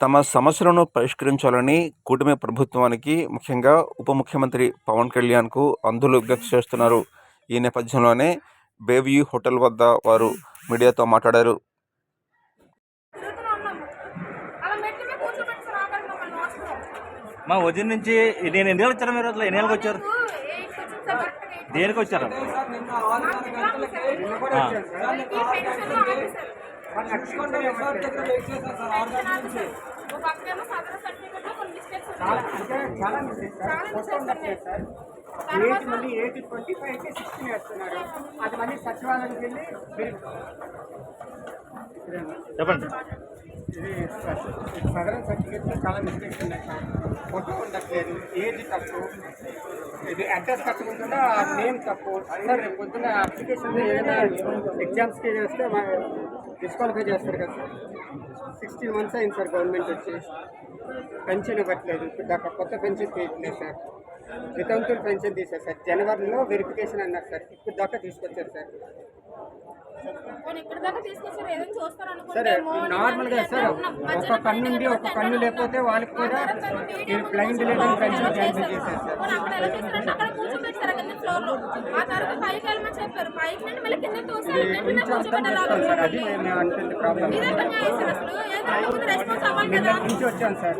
తమ సమస్యలను పరిష్కరించాలని కూటమి ప్రభుత్వానికి ముఖ్యంగా ఉప ముఖ్యమంత్రి పవన్ కళ్యాణ్కు అందులు వ్యక్తం చేస్తున్నారు ఈ నేపథ్యంలోనే బేవ్యూ హోటల్ వద్ద వారు మీడియాతో మాట్లాడారు. మా వదిన నుంచి నేను ఎన్ని వచ్చారు మీరు అసలు ఎన్ని వచ్చారు. దేనికి వచ్చారు ఒక సదరు కొన్ని మిస్టేక్స్ ఉన్నాయి. చాలా మిస్టేక్స్ తప్పే. సార్. మళ్ళీ ట్వంటీ ఫైవ్కి సిక్స్టీన్ వేస్తున్నారు. అది మళ్ళీ సచివాలయానికి వెళ్ళి చెప్పండి. ఇది సదరన్ సర్టిఫికేట్లో చాలా మిస్టేక్స్ ఉన్నాయి సార్. ఫోటో ఉండట్లేదు. ఏజ్ తప్పు? ఇది అడ్రస్ తప్పకుండా నేమ్ తప్పు? సార్ రేపు పొద్దున్న అప్లికేషన్ ఏదైనా ఎగ్జామ్స్కి చేస్తే డిస్క్వాలిఫై చేస్తారు కదా సార్. సిక్స్టీన్ మంత్స్ అయింది సార్ గవర్నమెంట్ వచ్చి. పెన్షన్ ఇవ్వట్లేదు. ఇప్పుడు దాకా కొత్త పెన్షన్ తీయట్లేదు సార్. వితంతులు పెన్షన్ తీశారు సార్. జనవరిలో వెరిఫికేషన్ అన్నారు సార్. ఇప్పుడు దాకా తీసుకొచ్చారు సార్. పోనీ ఇక్కడి దాకా తీసుకొచ్చారు ఏదైనా చూస్తారు సరే ఒక కన్ను ఉండి ఒక కన్ను లేకపోతే వాళ్ళకి కూడా బ్లైండ్ లేదని పెన్షన్ క్యాన్సిల్ చేశారు సార్ పోనీ అక్కడ ఎలా చేస్తారంటే అక్కడ కూర్చోబెట్టారు కింద ఫ్లోర్లో. ఆ తర్వాత పైకి వెళ్ళమని చెప్పారు. పైకి నుండి మళ్ళీ కింద తోసారు ఇది మెట్ల మీద కొంచెం అర్థం చేసుకోవాలి సార్ అది కూర్చోబెట్టాలి మేము అంటుంది ప్రాబ్లం అసలు? నుంచి వచ్చాను సార్.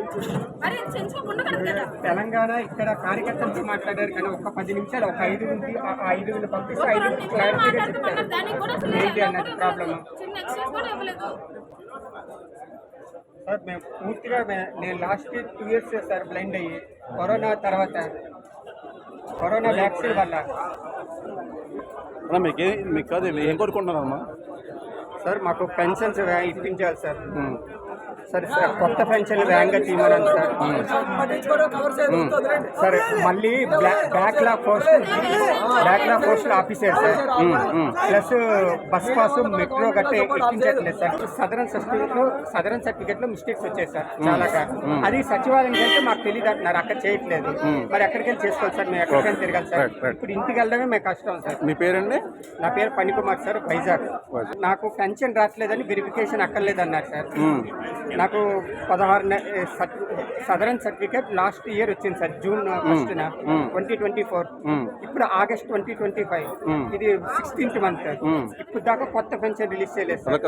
తెలంగాణ ఇక్కడ కార్యకర్తలతో మాట్లాడారు కానీ ఒక పది నిమిషాలు ఒక ఐదు ఉంది ఆ ఐదు పంపిస్తే ఒక ఐదు క్లారిటీగా చెప్తారు. ఏంటి అన్నది ప్రాబ్లమ్ సార్ మేము పూర్తిగా నేను last two years sir blind అయ్యి కరోనా తర్వాత కరోనా వ్యాక్సిన్ వల్ల. మీకు మీకు కాదు ఏం కోరుకుంటున్నారమ్మా సార్ మాకు పెన్షన్స్ ఇప్పించాలి సార్. సరే సార్ కొత్త పెన్షన్ వేగంగా తీయమన్నాను సార్. సరే మళ్ళీ backlog post backlog post officer sir. Plus bus pass metro గట్టే ఎక్కించట్లేదు సార్. సదరన్ సర్టిఫికెట్లో సదరన్ సర్టిఫికెట్లో మిస్టేక్స్ వచ్చాయి సార్ చాలా అది సచివాలయం వెళ్తే మాకు తెలియదు అంటున్నారు అక్కడ చేయట్లేదు. మరి ఎక్కడికి వెళ్ళి చేసుకోవాలి సార్? మేము ఎక్కడికైనా తిరగాలి సార్. ఇప్పుడు ఇంటికి వెళ్ళడమే మేము కష్టం సార్. మీ పేరండి? నా పేరు పనికుమార్ సార్ వైజాగ్. నాకు పెన్షన్ రావట్లేదని వెరిఫికేషన్ అక్కర్లేదన్నారు సార్. నాకు పదహారు సదరన్ సర్టిఫికేట్ లాస్ట్ ఇయర్ వచ్చింది sir June first twenty twenty four. ఇప్పుడు ఆగస్ట్ ట్వంటీ ట్వంటీ ఫైవ్. ఇది సిక్స్టీన్త్ మంత్. ఇప్పుడు దాకా కొత్త పెన్షన్ రిలీజ్ చేయలేదు సార్.